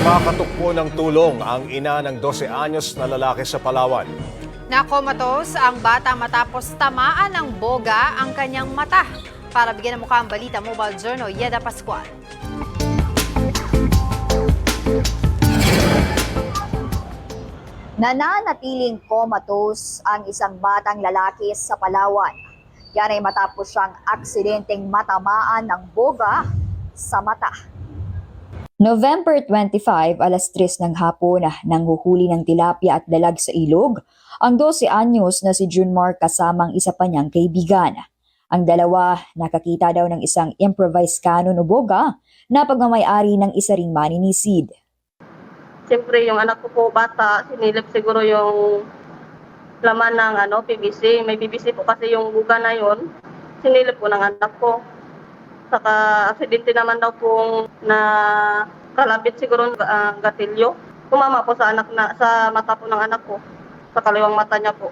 Makatukpo ng tulong ang ina ng 12 anyos na lalaki sa Palawan. Nakomatos ang bata matapos tamaan ng boga ang kanyang mata. Para bigyan ng mukha ang balita, Mobile Journal, Yeda Pascual. Nananatiling comatose ang isang batang lalaki sa Palawan. Yan ay matapos siyang aksidenteng matamaan ng boga sa mata. November 25, alas 3 ng hapon, nang huhuli ng tilapia at dalag sa ilog, ang 12 anyos na si Junmar kasamang isa pa niyang kaibigan. Ang dalawa nakakita daw ng isang improvised cannon o boga na pagmamayari ng isa ring maninisid. Siyempre, yung anak ko po bata, sinilip siguro yung laman ng ano, PVC. May PVC po kasi yung buga na yon. Sinilip po ng anak ko. Saka aksidente naman daw pong na kalapit siguro ng ah, gatilyo. Tumama po sa anak na sa mata po ng anak ko. Sa kaliwang mata niya po.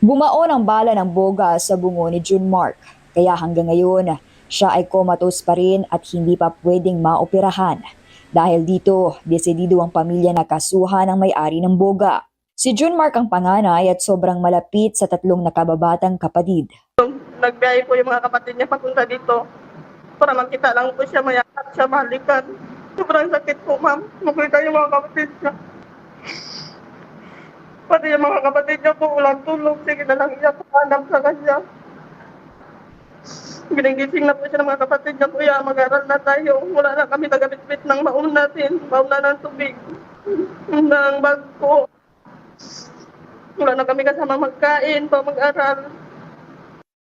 Bumaon ang bala ng boga sa bungo ni June Mark, kaya hanggang ngayon siya ay comatose pa rin at hindi pa pwedeng maoperahan. Dahil dito, desidido ang pamilya na kasuhan ng may-ari ng boga. Si June Mark ang panganay at sobrang malapit sa tatlong nakababatang kapatid. Nagbiyahe po yung mga kapatid niya papunta dito. Para makita lang po siya, mayakap siya, mahalikan. Sobrang sakit po, ma'am. Makita yung mga kapatid niya. Pati yung mga kapatid niya po, walang tulog. Sige na lang iyak, hanap sa kanya. Ginigising na po siya ng mga kapatid niya, kuya, mag-aral na tayo. Wala na kami nagabit-bit ng maun natin. Maun na ng tubig. ng bag ko. Wala na kami kasama magkain, pa mag-aral.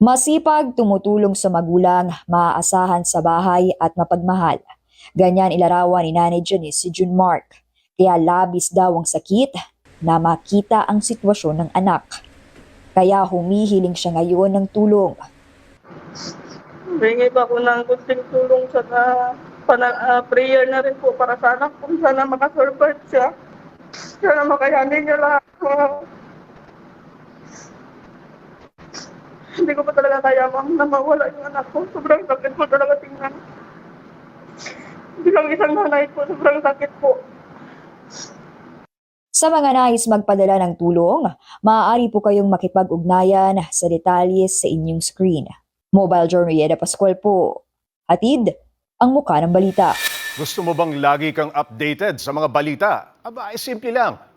Masipag, tumutulong sa magulang, maaasahan sa bahay at mapagmahal. Ganyan ilarawan ni Nanay Janice si June Mark. Kaya labis daw ang sakit na makita ang sitwasyon ng anak. Kaya humihiling siya ngayon ng tulong. Hingi pa ako ng kunting tulong sa na, pana, ah, prayer na rin po para sa anak ko. Sana makasurvive siya. Sana makayanin niya lahat. Hindi ko pa talaga kaya, ma'am, na mawala yung anak ko. Sobrang sakit po talaga tingnan. Bilang isang nanay po, sobrang sakit po. Sa mga nais magpadala ng tulong, maaari po kayong makipag-ugnayan sa detalye sa inyong screen. Mobile Journal Yeda Pascual po. Hatid ang muka ng balita. Gusto mo bang lagi kang updated sa mga balita? Aba, ay simple lang.